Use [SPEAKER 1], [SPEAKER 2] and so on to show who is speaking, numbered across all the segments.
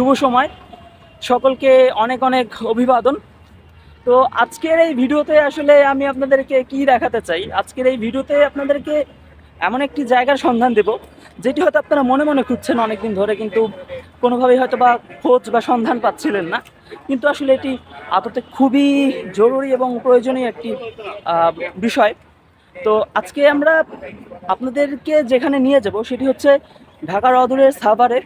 [SPEAKER 1] শুভ সময়। সকলকে অনেক অনেক অভিবাদন। তো আজকের এই ভিডিওতে আসলে আমি আপনাদেরকে কি দেখাতে চাই? আজকের এই ভিডিওতে আপনাদেরকে এমন একটি জায়গার সন্ধান দেব, যেটি হয়তো আপনারা মনে মনে খুঁজছেন অনেকদিন ধরে, কিন্তু কোনোভাবেই হয়তো বা খোঁজ বা সন্ধান পাচ্ছিলেন না। কিন্তু আসলে এটি আদতে খুবই জরুরি এবং প্রয়োজনীয় একটি বিষয়। তো আজকে আমরা আপনাদেরকে যেখানে নিয়ে যাব, সেটি হচ্ছে ঢাকার অদূরের সাভারে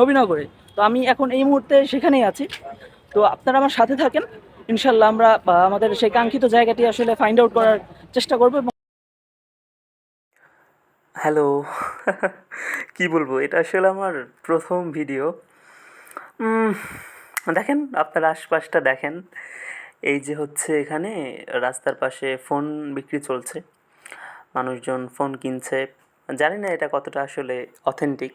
[SPEAKER 1] নবীনগরে। তো আমি এখন এই মুহূর্তে সেখানেই আছি। তো আপনারা আমার সাথে থাকেন। ইনশাল্লাহ আমরা আমাদের সেই কাঙ্ক্ষিত জায়গাটি আসলে ফাইন্ড আউট করার চেষ্টা করব হ্যালো কি বলব? এটা আসলে আমার প্রথম ভিডিও দেখেন, আপনার আশপাশটা দেখেন। এই যে হচ্ছে এখানে রাস্তার পাশে ফোন বিক্রি চলছে। মানুষজন ফোন কিনছে। জানি না এটা কতটা আসলে অথেন্টিক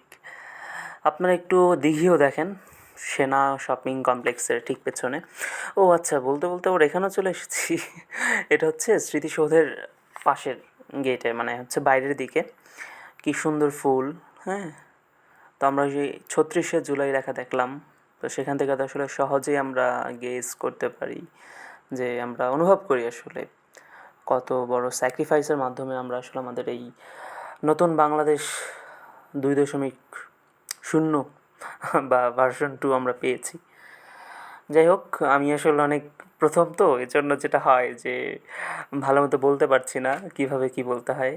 [SPEAKER 1] আপনারা একটু দিঘিও দেখেন, সেনা শপিং কমপ্লেক্সের ঠিক পেছনে। ও আচ্ছা বলতে বলতে ওর এখানেও চলে এসেছি। এটা হচ্ছে স্মৃতিসৌধের পাশের গেটে মানে হচ্ছে বাইরের দিকে। কি সুন্দর ফুল হ্যাঁ? তো আমরা যে ছত্রিশে জুলাই লেখা দেখলাম। তো সেখান থেকে তো আসলে সহজেই আমরা গেস করতে পারি যে আমরা অনুভব করি আসলে কত বড় স্যাক্রিফাইসের মাধ্যমে আমরা আসলে আমাদের এই নতুন বাংলাদেশ দুই দশমিক শূন্য বা ভার্সন টু আমরা পেয়েছি। যাই হোক আমি আসলে অনেক প্রথম তো এর জন্য যেটা হয় যে ভালো মতো বলতে পারছি না কীভাবে কি বলতে হয়।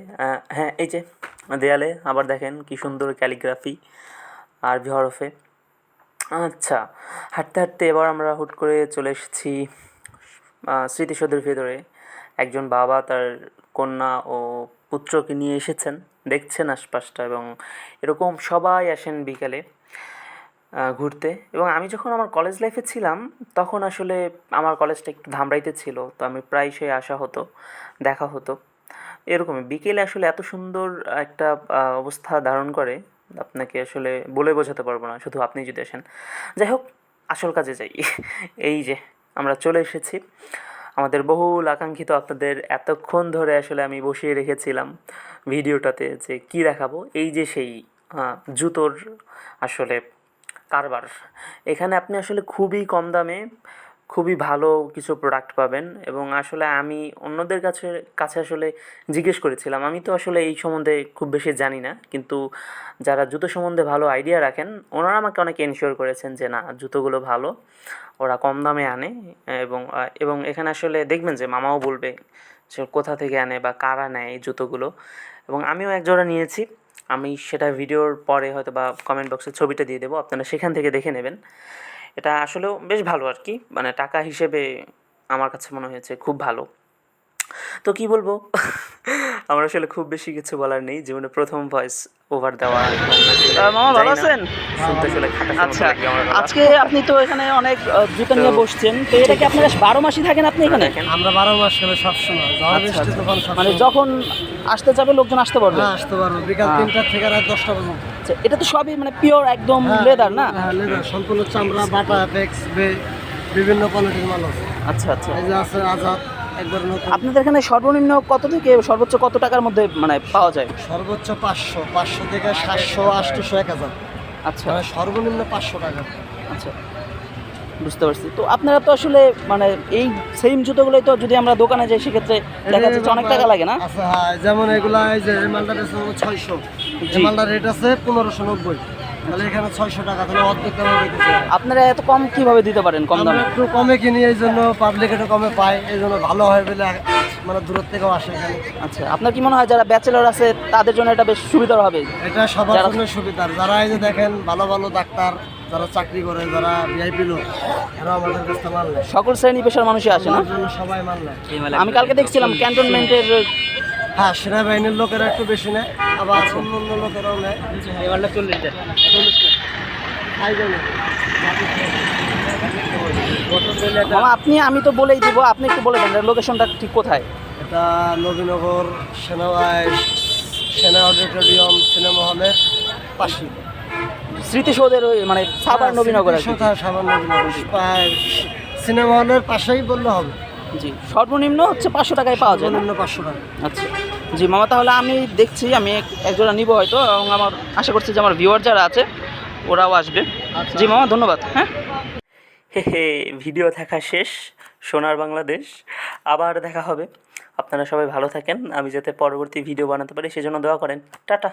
[SPEAKER 1] হ্যাঁ এই যে, দেয়ালে আবার দেখেন কি সুন্দর ক্যালিগ্রাফি আরবি হরফে। আচ্ছা হাঁটতে হাঁটতে এবার আমরা হুট করে চলে এসেছি স্মৃতিসৌধের ভেতরে। একজন বাবা তার কন্যা ও পুত্রকে নিয়ে এসেছেন। দেখছেন আশপাশটা এবং এরকম সবাই আসেন বিকেলে ঘুরতে। এবং আমি যখন আমার কলেজ লাইফে ছিলাম, তখন আসলে আমার কলেজটা একটু ধামরাইতে ছিল, তো আমি প্রায়শই আসা হতো, দেখা হতো। এরকমই বিকেলে আসলে এত সুন্দর একটা অবস্থা ধারণ করে, আপনাকে আসলে বলে বোঝাতে পারব না, শুধু আপনি যদি আসেন। যাই হোক, আসল কাজে যাই। এই যে, আমরা চলে এসেছি। আমাদের বহুল আকাঙ্ক্ষিত আপনাদের এতক্ষণ ধরে আসলে আমি বসিয়ে রেখেছিলাম ভিডিওটাতে যে কি দেখাবো, এই যে সেই জুতোর আসলে কারবার। এখানে আপনি আসলে খুবই কম দামে খুবই ভালো কিছু প্রোডাক্ট পাবেন এবং আসলে আমি অন্যদের কাছে কাছে আসলে জিজ্ঞেস করেছিলাম। আমি তো আসলে এই সম্বন্ধে খুব বেশি জানি না, কিন্তু যারা জুতো সম্বন্ধে ভালো আইডিয়া রাখেন, ওনারা আমাকে অনেক এনশিওর করেছেন যে না, জুতোগুলো ভালো, ওরা কম দামে আনে এবং এবং এখানে আসলে দেখবেন যে মামাও বলবে যে কোথা থেকে আনে বা কারা নেয় এই জুতোগুলো। এবং আমিও এক জোড়া নিয়েছি, আমি সেটা ভিডিওর পরে হয়তো বা কমেন্ট বক্সে ছবিটা দিয়ে দেবো, আপনারা সেখান থেকে দেখে নেবেন। এটা আসলেও বেশ ভালো আর কি। মানে টাকা হিসেবে আমার কাছে মনে হয়েছে খুব ভালো। তো কি বলব? আমার আসলে খুব বেশি কিছু বলার নেই। জীবনে প্রথম ভয়েস ওভার দেওয়া মামা ভালো আছেন? শুনতে খাটা
[SPEAKER 2] আচ্ছা। আজকে আপনি তো এখানে অনেক জুতো নিয়ে বসছেন। তো এটা কি আপনারা বারো মাসই থাকেন আপনি এখানে?
[SPEAKER 3] আমরা বারো মাস গেলে সবসময়। ঝড়
[SPEAKER 2] আচ্ছা, আচ্ছা।
[SPEAKER 3] তখন
[SPEAKER 2] মানে যখন আসতে যাবে লোকজন আসতে পারবে?
[SPEAKER 3] হ্যাঁ আসতে পারব। বিকাল। তিনটা থেকে রাত দশটা পর্যন্ত।
[SPEAKER 2] আচ্ছা, এটা তো সবই মানে পিওর একদম
[SPEAKER 3] হ্যাঁ,
[SPEAKER 2] লেদার না?
[SPEAKER 3] হ্যাঁ লেদার সম্পূর্ণ চামড়া বাটা বে বিভিন্ন কোয়ালিটির মাল আছে।
[SPEAKER 2] আচ্ছা আচ্ছা।
[SPEAKER 3] এই যে আছে আজাদ একবার নতুন।
[SPEAKER 2] আপনাদের এখানে সর্বনিম্ন কত থেকে সর্বোচ্চ কত টাকার মধ্যে মানে পাওয়া যায়?
[SPEAKER 3] সর্বোচ্চ পাঁচশো পাঁচশো থেকে সাতশো আটশো এক হাজার।
[SPEAKER 2] আচ্ছা।
[SPEAKER 3] মানে সর্বনিম্ন পাঁচশো টাকা।
[SPEAKER 2] আচ্ছা। বুঝতে পারছি। তো আপনারা তো আসলে মানে এই সেম জুতোগুলোই তো যদি আমরা দোকানে যাই সেক্ষেত্রে দেখা যাচ্ছে অনেক টাকা লাগে না?
[SPEAKER 3] আচ্ছা হ্যাঁ যেমন এগুলা এই যে হলো ছয়শো। রেট আছে পনেরোশো নব্বই। তাহলে এখানে ছয়শো টাকা তাহলে অর্ধেক দামে দিতেছে
[SPEAKER 2] আপনারা এত কম কীভাবে দিতে পারেন কম
[SPEAKER 3] আমরা
[SPEAKER 2] দামে?
[SPEAKER 3] একটু কমে কিনি এই জন্য পাবলিক একটু কমে পায় এই জন্য ভালো হয় বলে মানে দূর থেকেও আসে এখানে।
[SPEAKER 2] আচ্ছা আপনার কি মনে হয় যারা ব্যাচেলর আছে তাদের জন্য এটা বেশ সুবিধার হবে?
[SPEAKER 3] এটা সবার
[SPEAKER 2] যারা-
[SPEAKER 3] জন্য সুবিধার। যারা এই যে দেখেন ভালো ভালো ডাক্তার যারা চাকরি করে যারা ভিআইপি লোক এরা আমাদের কাছে মাল নেয়
[SPEAKER 2] সকল শ্রেণি পেশার মানুষই আসে না?
[SPEAKER 3] জন্য সবাই মাল নেয়
[SPEAKER 2] আমি কালকে দেখছিলাম ক্যান্টনমেন্টের
[SPEAKER 3] হ্যাঁ সেনাবাহিনীর লোকেরা একটু বেশি নেয় আবার অন্য অন্য লোকেরাও নেয়। চল্লিশ
[SPEAKER 2] মামা আপনি আমি তো বলেই দিব আপনি একটু বলে দেন লোকেশনটা ঠিক কোথায়?
[SPEAKER 3] এটা নবীনগর সেনা সেনা অডিটোরিয়াম সিনেমা হলের পাশে।
[SPEAKER 2] স্মৃতিসৌধের ওই মানে সাবার নবীনগর কি।
[SPEAKER 3] কোথায় সাবান নবীনগর। সিনেমা হলের পাশেই বললে হবে।
[SPEAKER 2] জি। সর্বনিম্ন হচ্ছে পাঁচশো টাকায় পাওয়া যায়
[SPEAKER 3] সর্বনিম্ন পাঁচশো টাকা।
[SPEAKER 2] আচ্ছা। জি মামা তাহলে আমি দেখছি আমি এক- এক নিব হয়তো এবং আমার আশা করছি যে আমার ভিউয়ার যারা আছে ওরাও আসবে।
[SPEAKER 3] আচ্ছা।
[SPEAKER 2] জি মামা ধন্যবাদ হ্যাঁ?
[SPEAKER 1] হে হে ভিডিও দেখা শেষ সোনার বাংলাদেশ। আবার দেখা হবে। আপনারা সবাই ভালো থাকেন আমি যাতে পরবর্তী ভিডিও বানাতে পারি সেজন্য দোয়া করেন। টাটা।